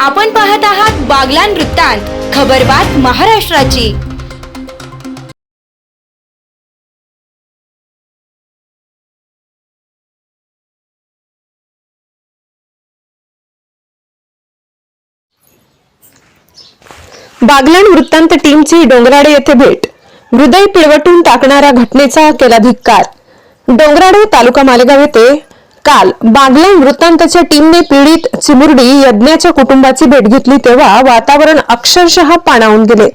आपण पाहत आहात बागलान वृत्तांत खबरबात महाराष्ट्राची. बागलान वृत्तांत टीमची डोंगराडे येथे भेट. हृदय पिळवटून टाकणाऱ्या घटनेचा केला धिक्कार. डोंगराडे तालुका मालेगाव येथे काल बागलाण वृत्तांतच्या टीमने पीडित चिमुरडी यज्ञाच्या कुटुंबाची भेट घेतली तेव्हा वातावरण अक्षरशः पाणावून गेले.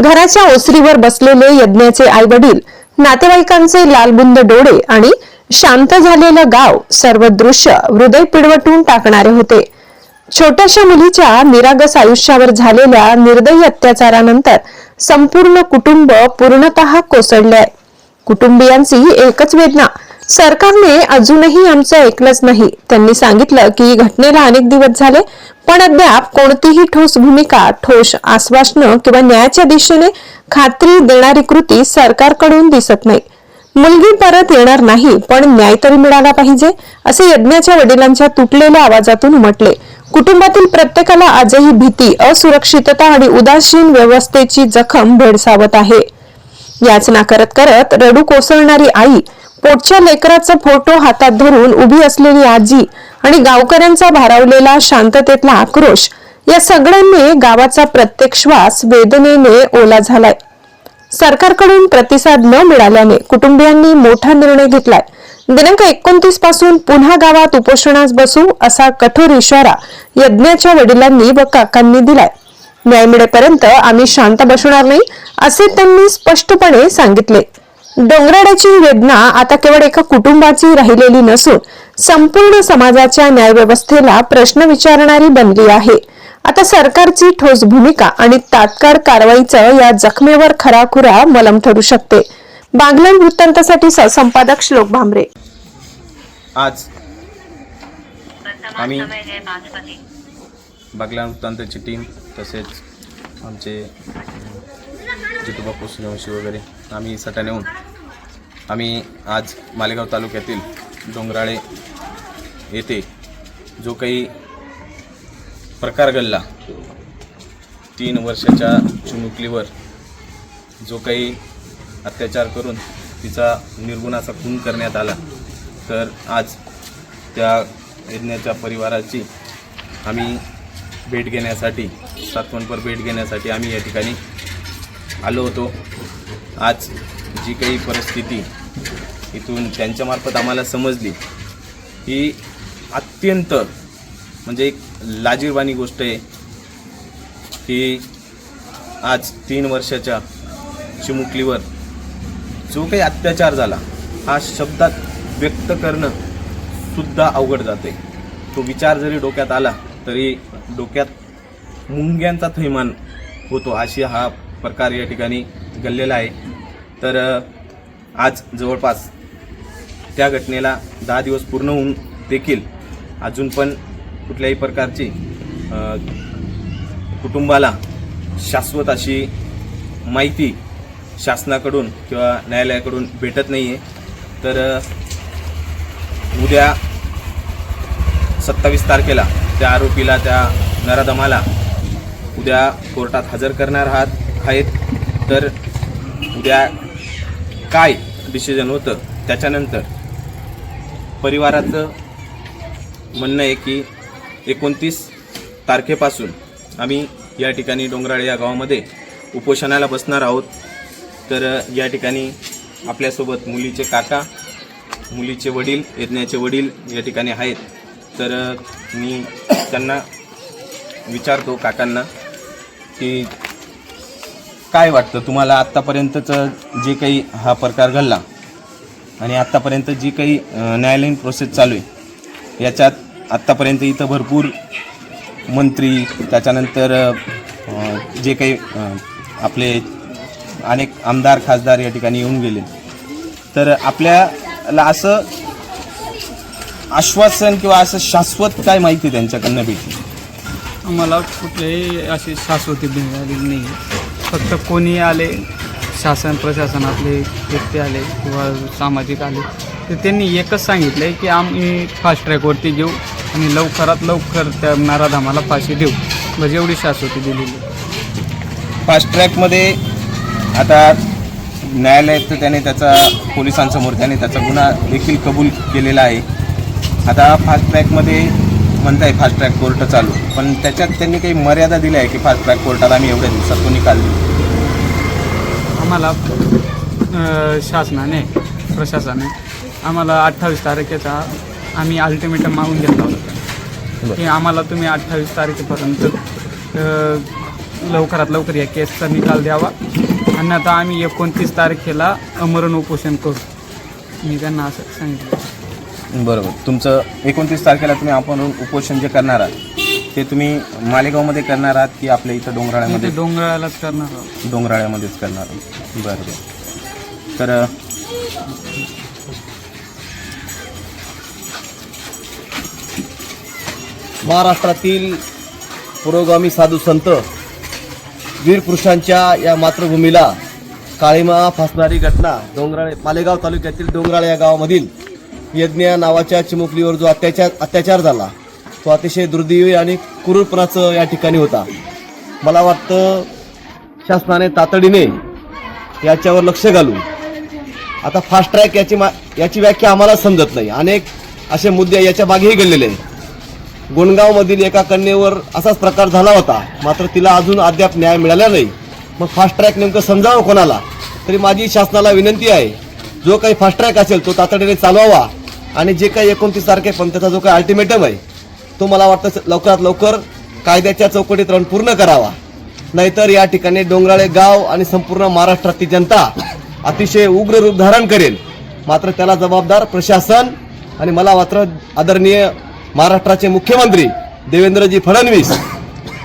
घराच्या ओसरीवर बसलेले यज्ञाचे आई वडील नातेवाईकांचे लालबुंद डोळे आणि शांत झालेलं गाव सर्व दृश्य हृदय पिळवटून टाकणारे होते. छोट्याशा मुलीच्या निरागस आयुष्यावर झालेल्या निर्दयी अत्याचारानंतर संपूर्ण कुटुंब पूर्णतः कोसळले आहे कुटुंबियांची एकच वेदना सरकारने अजूनही आमचं ऐकलंच नाही. त्यांनी सांगितलं की घटनेला अनेक दिवस झाले पण अद्याप कोणतीही ठोस भूमिका ठोस आश्वासनं किंवा न्यायाच्या दिशेने खात्री देणारी कृती सरकारकडून दिसत नाही. मुलगी परत येणार नाही पण न्याय तरी मिळाला पाहिजे असे यज्ञाच्या वडिलांच्या तुटलेल्या आवाजातून उमटले कुटुंबातील प्रत्येकाला आजही भीती असुरक्षितता आणि उदासीन व्यवस्थेची जखम भेडसावत आहे. याचना करत करत रडू कोसळणारी आई पोटच्या लेकराचा फोटो हातात धरून उभी असलेली आजी आणि गावकऱ्यांचा भारावलेला शांततेतला आक्रोश या सगळ्यांनी गावाचा प्रत्येक श्वास वेदनेने ओला झालाय. सरकारकडून प्रतिसाद न मिळाल्याने कुटुंबियांनी मोठा निर्णय घेतलाय. दिनांक एकोणतीसपासून पुन्हा गावात उपोषणास बसू असा कठोर इशारा यज्ञाच्या वडिलांनी व काकांनी दिलाय. न्याय मिळेपर्यंत आम्ही शांत बसणार नाही असे त्यांनी स्पष्टपणे सांगितले. डोंगराड्याची वेदना आता केवळ एका कुटुंबाची राहिलेली नसून संपूर्ण समाजाच्या न्यायव्यवस्थेला प्रश्न विचारणारी बनली आहे. आता सरकारची ठोस भूमिका आणि तात्काळ कारवाईचं या जखमेवर खराखुरा मलम ठरू शकते. बागलान वृत्तांतासाठी संपादक श्लोक भांबरे आज आम्ही बागला वृत्तांताची टीम तसेच आमचे जितूबापू सूर्यवंशी वगैरे आम्ही सटा नेऊन आम्ही आज मालेगाव तालुक्यातील डोंगराळे येथे जो काही प्रकार घडला तीन वर्षाच्या चिमुकलीवर जो काही अत्याचार करून तिचा निर्गुणाचा खून करण्यात आला तर आज त्या यज्ञाच्या परिवाराची आम्ही भेट घेण्यासाठी सातवणपर भेट घेण्यासाठी आम्ही या ठिकाणी आलो होतो. आज जी काही परिस्थिती इथून त्यांच्यामार्फत आम्हाला समजली ही अत्यंत म्हणजे एक लाजीरवाणी गोष्ट आहे की आज तीन वर्षाच्या चिमुकलीवर जो काही अत्याचार झाला हा शब्दात व्यक्त करणं सुद्धा अवघड जाते. तो विचार जरी डोक्यात आला तरी डोक्यात मुंग्यांचा थैमान होतो अशी हा प्रकार या ठिकाणी घडलेला आहे. तर आज जवळपास त्या घटनेला दहा दिवस पूर्ण होऊन देखील अजून पण कुठल्याही प्रकारची कुटुंबाला शाश्वत अशी माहिती शासनाकडून किंवा न्यायालयाकडून भेटत नाही आहे तर उद्या सत्तावीस तारखेला त्या आरोपीला त्या नराधमाला उद्या कोर्टात हजर करणार आहात. आहेत. तर उद्या काय डिसिजन होतं त्याच्यानंतर परिवाराचं म्हणणं आहे की एकोणतीस तारखेपासून आम्ही या ठिकाणी डोंगराळे या गावामध्ये उपोषणाला बसणार आहोत. तर या ठिकाणी आपल्यासोबत मुलीचे काका मुलीचे वडील यज्ञाचे वडील या ठिकाणी आहेत. तर मी त्यांना विचारतो काकांना की काय वाटतं? तुम्हाला आत्तापर्यंतचं जे काही हा प्रकार घडला आणि आत्तापर्यंत जी काही न्यायालयीन प्रोसेस चालू आहे याच्यात आत्तापर्यंत इथं भरपूर मंत्री त्याच्यानंतर जे काही आपले अनेक आमदार खासदार या ठिकाणी येऊन गेले. तर आपल्याला असं आश्वासन किंवा असं शाश्वत काय माहिती त्यांच्याकडनं भेटली? आम्हाला कुठल्याही अशी शाश्वती मिळालेली नाही. फक्त कोणी आले शासन प्रशासनातले व्यक्ती आले किंवा सामाजिक आले तर त्यांनी एकच सांगितलं आहे की आम्ही फास्ट ट्रॅकवरती घेऊ आणि लवकरात लवकर त्या नाराधामाला फाशी देऊ. म्हणजे एवढी शाश्वती दिलेली फास्ट ट्रॅकमध्ये आता न्यायालयात तर त्याने त्याचा पोलिसांसमोर त्याने त्याचा गुन्हा देखील कबूल केलेला आहे. आता फास्ट ट्रॅकमध्ये म्हणताय फास्ट ट्रॅक कोर्ट चालू. पण त्याच्यात त्यांनी काही मर्यादा दिल्या आहे की फास्ट ट्रॅक कोर्टाला आम्ही एवढ्या दिवसात तो निकाल देऊ आम्हाला अ, शासनाने प्रशासनाने आम्हाला अठ्ठावीस तारखेचा आम्ही अल्टिमेटम मागून घेतला होता. की आम्हाला तुम्ही अठ्ठावीस तारखेपर्यंत अ, लवकरात लवकर या केसचा निकाल द्यावा. अन्यथा आम्ही एकोणतीस तारखेला अमरण उपोषण करू. मी त्यांना असं सांगितलं. बरोबर. तुमचं एकोणतीस तारखेला तुम्ही आपण उपोषण जे करणार आहात ते तुम्ही मालेगावमध्ये करणार आहात की आपल्या इथं डोंगराळ्यामध्ये? ते डोंगरालाच करणार आहोत. डोंगराळ्यामध्येच करणार आहात. बरं बरं तर अ, महाराष्ट्रातील पुरोगामी साधू संत वीर पुरुषांच्या या मातृभूमीला काळीमा फासणारी घटना डोंगराळे मालेगाव तालुक्यातील डोंगराळे या गावामधील यज्ञ नावाच्या चिमुकलीवर जो अत्याचार अत्याचार झाला तो अतिशय दुर्दैवी आणि क्रूरपणाचं या ठिकाणी होता. मला वाटतं शासनाने तातडीने याच्यावर लक्ष घालून आता फास्ट ट्रॅक याची मा याची व्याख्या आम्हाला समजत नाही. अनेक असे मुद्दे याच्या मागेही घडलेले आहेत. गोंडगावमधील एका कन्येवर असाच प्रकार झाला होता मात्र तिला अजून अद्याप न्याय मिळाला नाही. मग फास्ट ट्रॅक नेमकं समजावं कोणाला? तरी माझी शासनाला विनंती आहे जो काही फास्ट ट्रॅक असेल तो तातडीने चालवावा. आणि जे काही एकोणतीस तारखेपर्यंत त्याचा जो काही अल्टिमेटम आहे तो मला वाटतं लवकरात लवकर कायद्याच्या चौकटीत राहून पूर्ण करावा. नाहीतर या ठिकाणी डोंगराळे गाव आणि संपूर्ण महाराष्ट्रातली जनता अतिशय उग्र रूप धारण करेल. मात्र त्याला जबाबदार प्रशासन आणि मला मात्र आदरणीय महाराष्ट्राचे मुख्यमंत्री देवेंद्रजी फडणवीस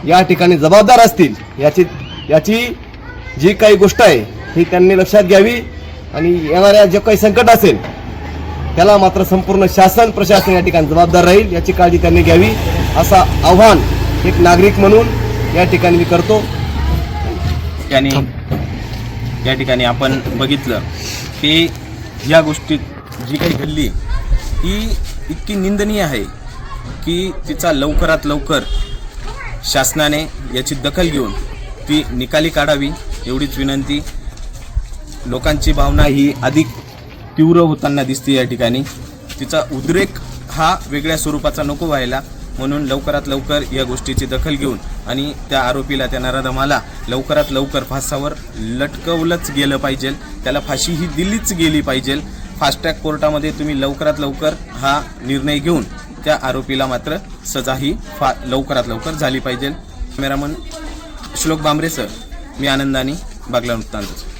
या ठिकाणी जबाबदार असतील याची याची जी काही गोष्ट आहे ही त्यांनी लक्षात घ्यावी आणि येणाऱ्या जे काही संकट असेल त्याला मात्र संपूर्ण शासन प्रशासन या ठिकाणी जबाबदार राहील याची काळजी त्यांनी घ्यावी असा आव्हान एक नागरिक म्हणून या ठिकाणी मी करतो. यांनी या ठिकाणी आपण बघितलं की या गोष्टीत जी काही घडली ती इतकी निंदनीय आहे की तिचा लवकरात लवकर शासनाने याची दखल घेऊन ती निकाली काढावी एवढीच विनंती. लोकांची भावना ही अधिक तीव्र होताना दिसते या ठिकाणी. तिचा उद्रेक हा वेगळ्या स्वरूपाचा नको व्हायला म्हणून लवकरात लवकर या गोष्टीची दखल घेऊन आणि त्या आरोपीला त्या नराधमाला लवकरात लवकर फासावर लटकवलंच गेलं पाहिजे. त्याला फाशी ही दिलीच गेली पाहिजे. फास्टॅग कोर्टामध्ये तुम्ही लवकरात लवकर हा निर्णय घेऊन त्या आरोपीला मात्र सजा ही फा लवकरात लवकर झाली पाहिजे. कॅमेरामन श्लोक बांबरे सर मी आनंदाने बागला वृत्तांत.